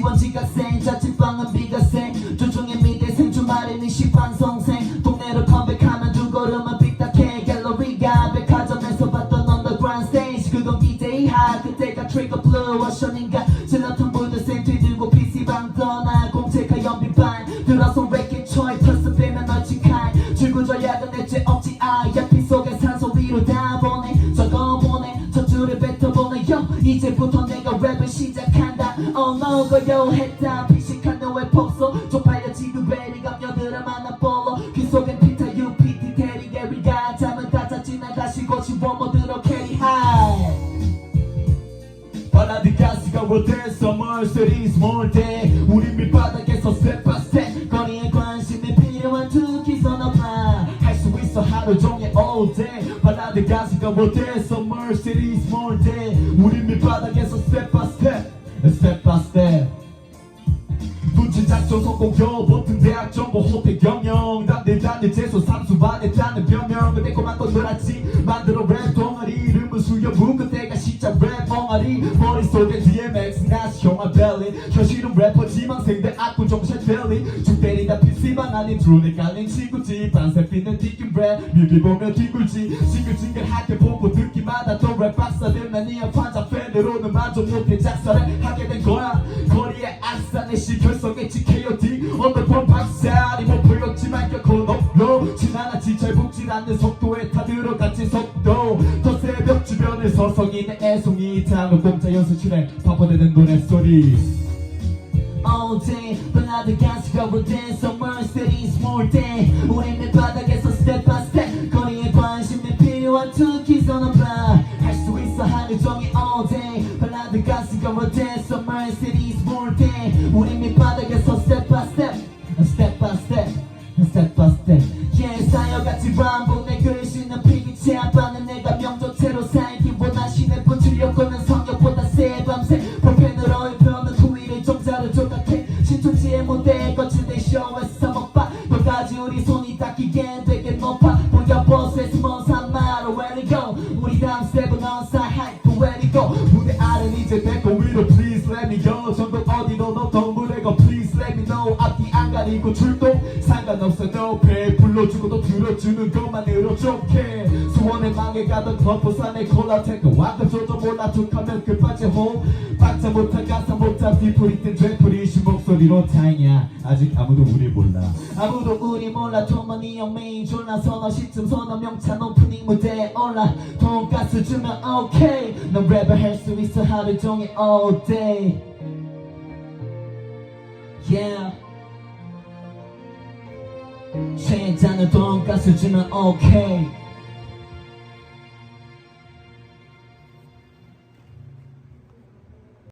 캔 조치원 지각생 자취방은 비가생. 조종의 미대 생 주말에는 시방송생. 동네로 컴백하면 두 걸음은 빅닥해. 갤러리가 백화점에서 봤던 언더그라운드 스테이지 그건 기대이 하 그때가 트리거 블루 워셔닝가? 질러탄 부드생 뒤들고 PC방 떠나 공채가 연비반. 들어서 래켓 초이 펄스 빼면 널찍한. 출구저 야근의 죄 없지 아 약피 속에 산소 위로 다 보내. 적어보내 저 줄을 뱉어보내 요. 이제부터 내가 랩을 시작한 다어 너고요 했다 피식한 너의 폭소. 쪽팔려 지금 베리 감녀들아 만나 볼로 귀 속엔 피타 UPT 대리 게리가. 난 다시 고치 원모드로 캐리 하이. 발라드 가수가 rodan summer city small day. 우린 밑바닥에서 step 거리에 관심이 필요한 투키 선업라 할수 있어 하루 종일 all day. 발라드 가수가 rodan summer city small day. 우린 밑바닥에서 step step by step. 눈치 작전 성공 겨 버튼 대학 정보 호텔 경영. 단들 단들 재수 삼수 반했다는 변명. 그때 고만 건 놀았지? 만들어 랩 동아리. 이름은 수여분 그때가 시작 랩 엉아리. 머릿속에 벨리 현실은 래퍼 지망생들 악군 정신 벨리. 죽 때리다 PC방 아닌 드론에 깔린 친구지. 반세 피는 디킨 랩 뮤비 보며 뒤굴지. 징글징글하게 보고 듣기마다 또랩 박사들 난 이어 판자 팬으로는 만족 못해 작사를 하게 된 거야. 거리에 악산의 시 결성했지. KOD 언더폰 박살이 못 보였지만 결코 높로 지나나지 잘 붙질 않는 속도에 타 들어갔지 속도. 더 새벽 주변을 서성이는 애송이. 당을 공짜 연습 실행 반복되는 노랫소리 all day 발라드 가수가 rodan summer city small day 우린 밑바닥에서 step by step 거리에 관심이 필요한 투키 선업라 할수 있어 하루 종일 all day 발라드 가수가 rodan summer city small day 우린 밑바닥에서 step by step step by step step by step yeah 쌓여갔지 람보 내 글씨는 피비체 아빠는 전국 어디로 너도 무대고 please let me know. 앞뒤 안 가리고 출동 상관없어. Pay 불러주고도 들어주는 것만으로 좋게. 수원에 망해 가던 겉부산에 콜라테크. 와가줘도 몰라 툭하면 급하지 호. 박자 못한 가사 못한 뒤풀이 뜬 되풀이 신 목소리로 다행이야. 아직 아무도 우리 몰라. 아무도 우리 몰라. 도머니 형 메인 졸라. 서너 시쯤 서너 명찬 오프닝 무대에 올라. 돈가스 주면 오케이 넌 랩을 할 수 있어 하루 종일 all day yeah. 최장은 돈가스 주면 오케이